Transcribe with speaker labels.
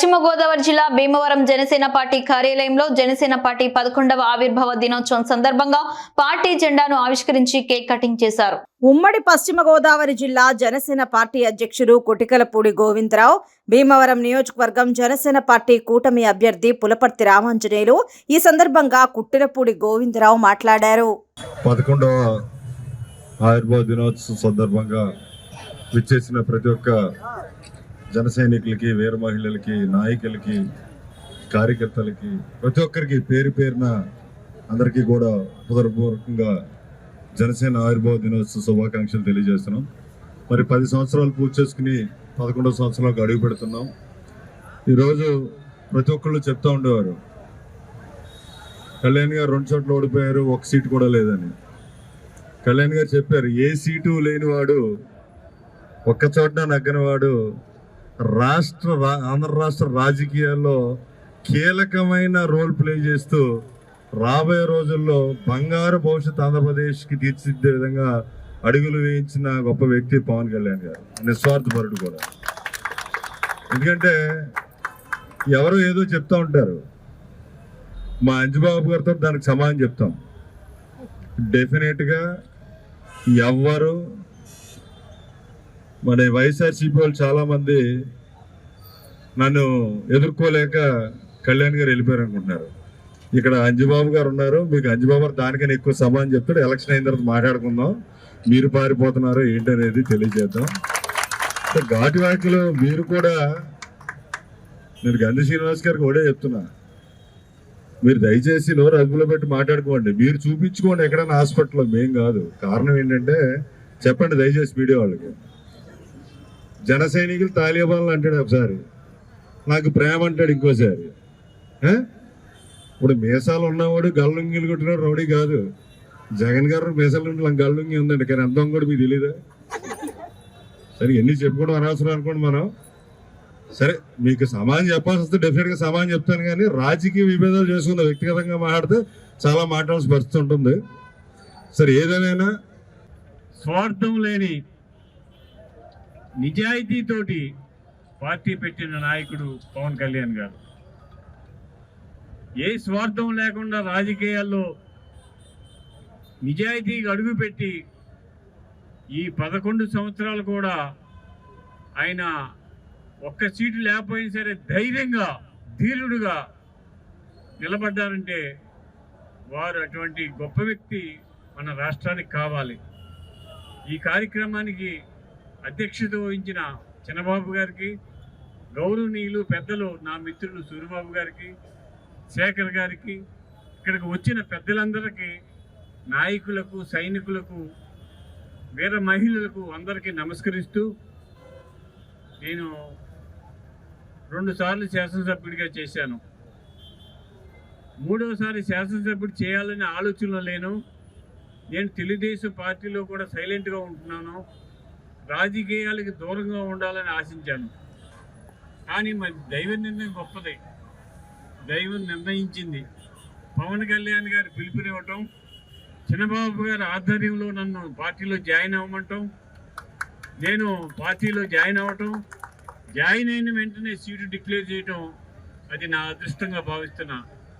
Speaker 1: పశ్చిమ గోదావరి జిల్లా భీమవరం జనసేన పార్టీ కార్యాలయంలో జనసేన పార్టీ పదకొండవ ఆవిర్భావ దినోత్సవం సందర్భంగా పార్టీ జెండాను ఆవిష్కరించి కేక్ కటింగ్ చేశారు.
Speaker 2: ఉమ్మడి పశ్చిమ గోదావరి జిల్లా జనసేన పార్టీ అధ్యక్షుడు కొటికలపూడి గోవిందరావు భీమవరం నియోజకవర్గం జనసేన పార్టీ కూటమి అభ్యర్థి పులపర్తి రామాంజనేయులు ఈ సందర్భంగా కుట్టిలపూడి గోవిందరావు మాట్లాడారు.
Speaker 3: పదకొండవ ఆయుర్వేద దినోత్సవం సందర్భంగా విచ్చేసిన ప్రతి ఒక్క జన సైనికులకి వీర మహిళలకి నాయకులకి కార్యకర్తలకి ప్రతి ఒక్కరికి పేరు పేరున అందరికీ కూడా హృదయపూర్వకంగా జనసేన ఆయుర్వేద దినోత్సవ శుభాకాంక్షలు తెలియజేస్తున్నాం. మరి పది సంవత్సరాలు పూర్తి చేసుకుని పదకొండవ సంవత్సరాలకు అడుగు పెడుతున్నాం. ఈరోజు ప్రతి ఒక్కళ్ళు చెప్తా ఉండేవారు కళ్యాణ్ గారు రెండు చోట్ల ఓడిపోయారు ఒక సీటు కూడా లేదని. కళ్యాణ్ గారు చెప్పారు ఏ సీటు లేనివాడు ఒక్క చోట నగ్గనివాడు రాష్ట్ర రా- ఆంధ్ర రాష్ట్ర రాజకీయాల్లో కీలకమైన రోల్ ప్లే చేస్తూ రాబోయే రోజుల్లో బంగారు భవిష్యత్ ఆంధ్రప్రదేశ్కి తీర్చిదిద్దే విధంగా అడుగులు వేయించిన గొప్ప వ్యక్తి పవన్ కళ్యాణ్ గారు. నిస్వార్థపరుడు కూడా. ఎందుకంటే ఎవరు ఏదో చెప్తూ ఉంటారు. మా అంజుబాబు గారితో దానికి సమాధానం చెప్తాం. డెఫినెట్గా ఎవ్వరు మన వైఎస్ఆర్సీపీ వాళ్ళు చాలామంది నన్ను ఎదుర్కోలేక కళ్యాణ్ గారు వెళ్ళిపోయారు అనుకుంటున్నారు. ఇక్కడ అంజుబాబు గారు ఉన్నారు. మీకు అంజుబాబు గారు దానికన్నా ఎక్కువ సమాధానం చెప్తాడు. ఎలక్షన్ అయిన తర్వాత మాట్లాడుకుందాం. మీరు పారిపోతున్నారో ఏంటనేది తెలియజేద్దాం. ఘాటు వ్యాఖ్యలు మీరు కూడా నేను గంధి శ్రీనివాస్ గారికి కూడా చెప్తున్నా. మీరు దయచేసి నోరు అదుపులో పెట్టి మాట్లాడుకోండి. మీరు చూపించుకోండి ఎక్కడైనా హాస్పిటల్లో. మేం కాదు. కారణం ఏంటంటే చెప్పండి దయచేసి మీడియా వాళ్ళకి. జన సైనికులు తాలిబాన్లు అంటాడు ఒకసారి. నాకు ప్రేమ అంటాడు ఇంకోసారి. ఇప్పుడు మీసాలు ఉన్నవాడు గల్లుంగిలు కొట్టినాడు రౌడీ కాదు. జగన్ గారు మీసాలు ఉంటే గల్లుంగి ఉందండి కానీ అర్థం కూడా మీకు తెలీదా? సరే ఎన్ని చెప్పుకోవడం అనవసరం అనుకోండి మనం. సరే మీకు సమాజం చెప్పాల్సి వస్తే డెఫినెట్గా సమాజం చెప్తాను కానీ రాజకీయ విభేదాలు చేసుకున్న వ్యక్తిగతంగా మాట్లాడితే చాలా మాట్లాడాల్సిన పరిస్థితి ఉంటుంది. సరే ఏదైనా
Speaker 4: స్వార్థం లేని నిజాయితీతోటి పార్టీ పెట్టిన నాయకుడు పవన్ కళ్యాణ్ గారు. ఏ స్వార్థం లేకుండా రాజకీయాల్లో నిజాయితీగా అడుగుపెట్టి ఈ పదకొండు సంవత్సరాలు కూడా ఆయన ఒక్క సీటు లేకపోయినా సరే ధైర్యంగా ధీరుడుగా నిలబడ్డారంటే వారు అటువంటి గొప్ప వ్యక్తి మన రాష్ట్రానికి కావాలి. ఈ కార్యక్రమానికి అధ్యక్షత వహించిన చిన్నబాబు గారికి గౌరవనీయులు పెద్దలు నా మిత్రులు సూర్యబాబు గారికి శేఖర్ గారికి ఇక్కడికి వచ్చిన పెద్దలందరికీ నాయకులకు సైనికులకు వీర మహిళలకు అందరికీ నమస్కరిస్తూ నేను రెండుసార్లు శాసనసభ్యుడిగా చేశాను. మూడవసారి శాసనసభ్యుడు చేయాలనే ఆలోచనలో లేను. నేను తెలుగుదేశం పార్టీలో కూడా సైలెంట్గా ఉంటున్నాను. రాజకీయాలకి దూరంగా ఉండాలని ఆశించాను. కానీ మరి దైవ నిర్ణయం గొప్పదే. దైవం నిర్ణయించింది. పవన్ కళ్యాణ్ గారు పిలుపునివ్వటం చిన్నబాబు గారి ఆధ్వర్యంలో నన్ను పార్టీలో జాయిన్ అవ్వమంటాం నేను పార్టీలో జాయిన్ అవ్వటం జాయిన్ అయిన వెంటనే సీటు డిక్లేర్ చేయటం అది నా అదృష్టంగా భావిస్తున్నా.